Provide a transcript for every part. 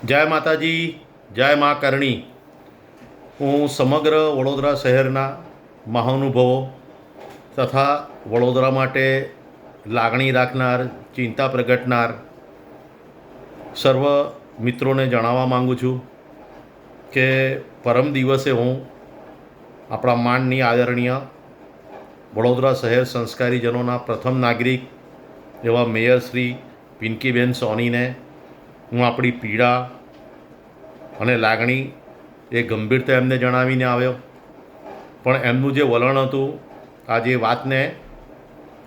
જય માતાજી, જય મા કરણી. હું સમગ્ર વડોદરા શહેરના મહાનુભવો તથા વડોદરા માટે લાગણી રાખનાર, ચિંતા પ્રગટનાર સર્વ મિત્રોને જણાવવા માગું છું કે પરમ દિવસે હું આપણા માનની આદરણીય વડોદરા શહેર સંસ્કારીજનોના પ્રથમ નાગરિક એવા મેયર શ્રી પિંકીબેન સોનીને હું આપણી પીડા અને લાગણી એ ગંભીરતા એમને જણાવીને આવ્યો. પણ એમનું જે વલણ હતું આજે વાતને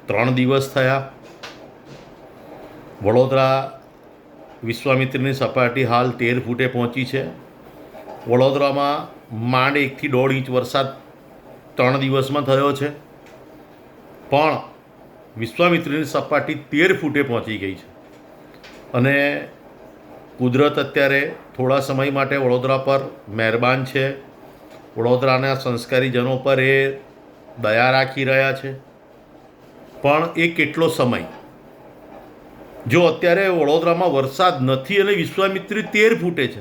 ત્રણ દિવસ થયા. વડોદરા વિશ્વામિત્રની સપાટી હાલ તેર ફૂટે પહોંચી છે. વડોદરામાં માંડ એકથી દોઢ ઇંચ વરસાદ ત્રણ દિવસમાં થયો છે. પણ વિશ્વામિત્રની સપાટી તેર ફૂટે પહોંચી ગઈ છે. અને કુદરત અત્યારે થોડા સમય માટે વડોદરા પર મહેરબાન છે. વડોદરાના સંસ્કારીજનો પર એ દયા રાખી રહ્યા છે. પણ એ કેટલો સમય? જો અત્યારે વડોદરામાં વરસાદ નથી અને વિશ્વામિત્રી તેર ફૂટે છે,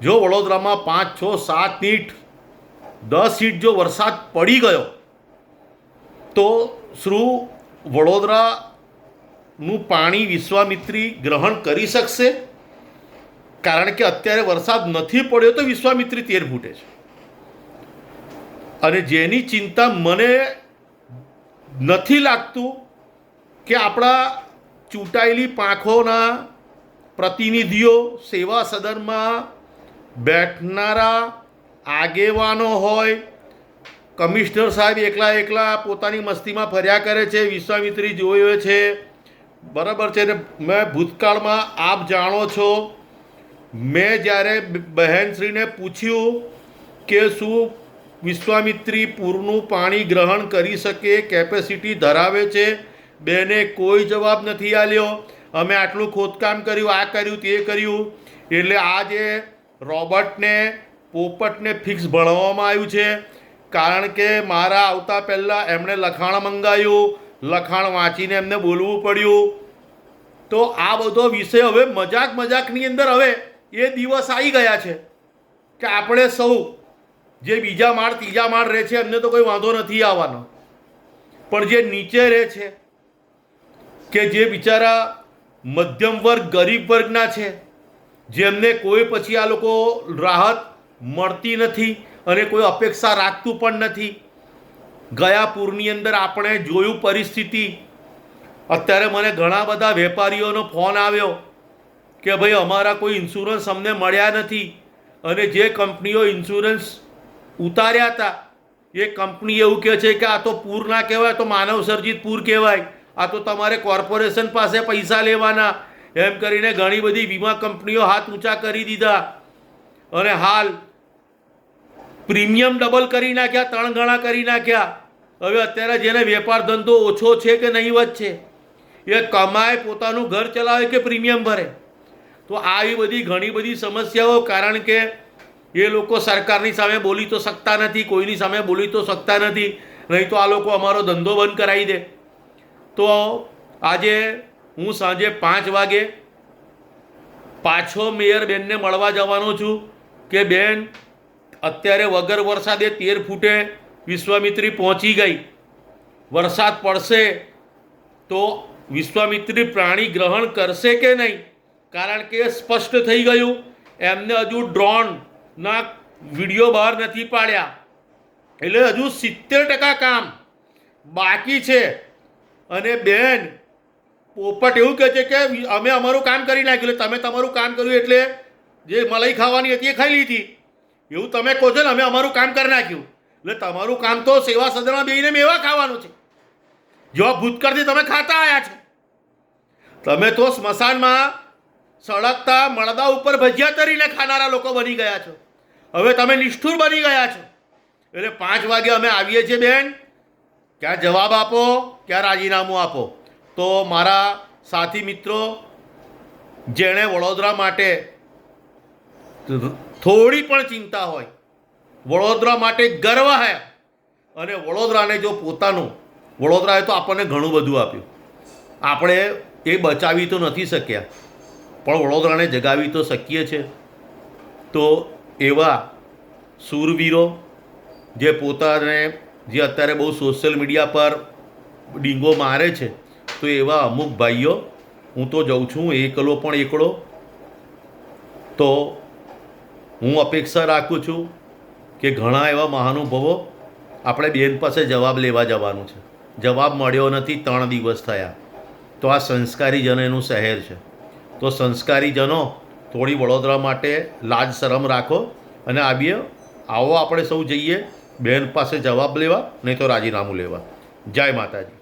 જો વડોદરામાં પાંચ, છ, સાત ઈંટ, દસ ઈંટ જો વરસાદ પડી ગયો, તો શું વડોદરાનું પાણી વિશ્વામિત્રી ગ્રહણ કરી શકશે? કારણ કે અત્યારે વરસાદ નથી પડ્યો તો વિશ્વામિત્રી તેર ફૂટે છે. અને જેની ચિંતા મને નથી લાગતું કે આપણા ચૂંટાયેલી પાંખોના પ્રતિનિધિઓ સેવા સદનમાં બેઠનારા આગેવાનો હોય, કમિશનર સાહેબ એકલા એકલા પોતાની મસ્તીમાં ફર્યા કરે છે, વિશ્વામિત્રી જોયો છે. બરાબર છે ને? મેં ભૂતકાળમાં આપ જાણો છો મેં જ્યારે બહેનશ્રીને પૂછ્યું કે શું વિશ્વામિત્રી પૂરનું પાણી ગ્રહણ કરી શકે કેપેસિટી ધરાવે છે, બેને કોઈ જવાબ નથી આલ્યો અમે આટલું ખોદકામ કર્યું, આ કર્યું, તે કર્યું. એટલે આ જે રોબર્ટને, પોપટને ફિક્સ ભણાવવામાં આવ્યું છે. કારણ કે મારા આવતા પહેલાં એમણે લખાણ મંગાવ્યું લખાણ વાંચીને એમને બોલવું પડ્યું. તો આ બધો વિષય હવે મજાક મજાકની અંદર હવે એ દિવસ આવી ગયા છે કે આપણે સૌ જે બીજા માળ, ત્રીજા માળ રહે છે, એમને તો કોઈ વાંધો નથી આવવાનો. પણ જે નીચે રહે છે, કે જે બિચારા મધ્યમ વર્ગ, ગરીબ વર્ગના છે, જેમને કોઈ પછી આ લોકો રાહત મળતી નથી અને કોઈ અપેક્ષા રાખતું પણ નથી. ગયા પૂરની અંદર આપણે જોયું પરિસ્થિતિ. અત્યારે મને ઘણા બધા વેપારીઓનો ફોન આવ્યો. કે ભાઈ અમારા કોઈ ઇન્સ્યોરન્સ અમને મળ્યા નથી. અને જે કંપનીઓ ઇન્સ્યોરન્સ ઉતાર્યા હતા, એ કંપની એવું કહે છે કે આ તો પૂર ના કહેવાય તો માનવ સર્જિત પૂર કહેવાય. આ તો તમારે કોર્પોરેશન પાસે પૈસા લેવાના. એમ કરીને ઘણી બધી વીમા કંપનીઓ હાથ ઊંચા કરી દીધા. અને હાલ પ્રીમિયમ ડબલ કરી નાખ્યા, ત્રણ ગણા કરી નાખ્યા. હવે અત્યારે જેને વેપાર ધંધો ઓછો છે કે નહીવત છે? એ કમાય, પોતાનું ઘર ચલાવે કે પ્રીમિયમ ભરે? તો આવી બધી ઘણી બધી સમસ્યાઓ, કારણ કે એ લોકો સરકારની સામે બોલી તો શકતા નથી, કોઈની સામે બોલી તો શકતા નથી, નહીં તો આ લોકો અમારો ધંધો બંધ કરાવી દે. તો આજે હું સાંજે પાંચ વાગે પાછો મેયર બેનને મળવા જવાનો છું કે બેન, અત્યારે વગર વરસાદે તેર ફૂટે વિશ્વામિત્રી પહોંચી ગઈ. વરસાદ પડશે તો વિશ્વામિત્રી પ્રાણી ગ્રહણ કરશે કે નહીં? કારણ કે સ્પષ્ટ થઈ ગયું, એમને હજુ ડ્રોનના વીડિયો બહાર નથી પાડ્યા. એટલે હજુ સિત્તેર ટકા કામ બાકી છે. અને બેન, પોપટ એવું કહે છે કે અમે અમારું કામ કરી નાખ્યું, એટલે તમે તમારું કામ કર્યું એટલે જે મલાઈ ખાવાની હતી એ ખાઈ લીધી. એવું તમે કહો છો ને, અમે અમારું કામ કરી નાખ્યું. એટલે તમારું કામ તો સેવા સદનમાં બેહીને મેવા ખાવાનું છે. જેવા ભૂતકાળથી તમે ખાતા આવ્યા છો. તમે તો સ્મશાનમાં સળગતા મળદા ઉપર ભજીયા તરીને ખાનારા લોકો બની ગયા છો. હવે તમે નિષ્ઠુર બની ગયા છો. એટલે પાંચ વાગે અમે આવીએ છીએ બેન. ક્યાં જવાબ આપો, ક્યાં રાજીનામું આપો. તો મારા સાથી મિત્રો, જેણે વડોદરા માટે થોડી પણ ચિંતા હોય, વડોદરા માટે ગર્વ હે. અને વડોદરાને જો પોતાનું, વડોદરાએ તો આપણને ઘણું બધું આપ્યું. આપણે એ બચાવી તો નથી શક્યા. પણ વડોદરાને જગાવી તો શકીએ છે. તો એવા સૂરવીરો જે પોતાને, જે અત્યારે બહુ સોશિયલ મીડિયા પર ડીંગો મારે છે, તો એવા અમુક ભાઈઓ, હું તો જઉં છું, એકલો પણ એકલો. તો હું અપેક્ષા રાખું છું કે ઘણા એવા મહાનુભવો આપણે બેન પાસે જવાબ લેવા જવાનું છે. જવાબ મળ્યો નથી, ત્રણ દિવસ થયા. તો આ સંસ્કારીજનોનું શહેર છે. તો સંસ્કારીજનો થોડી વડોદરા માટે લાજ શરમ રાખો અને આવીએ આવો આપણે સૌ જઈએ બહેન પાસે જવાબ લેવા, નહીં તો રાજીનામું લેવા. જય માતાજી.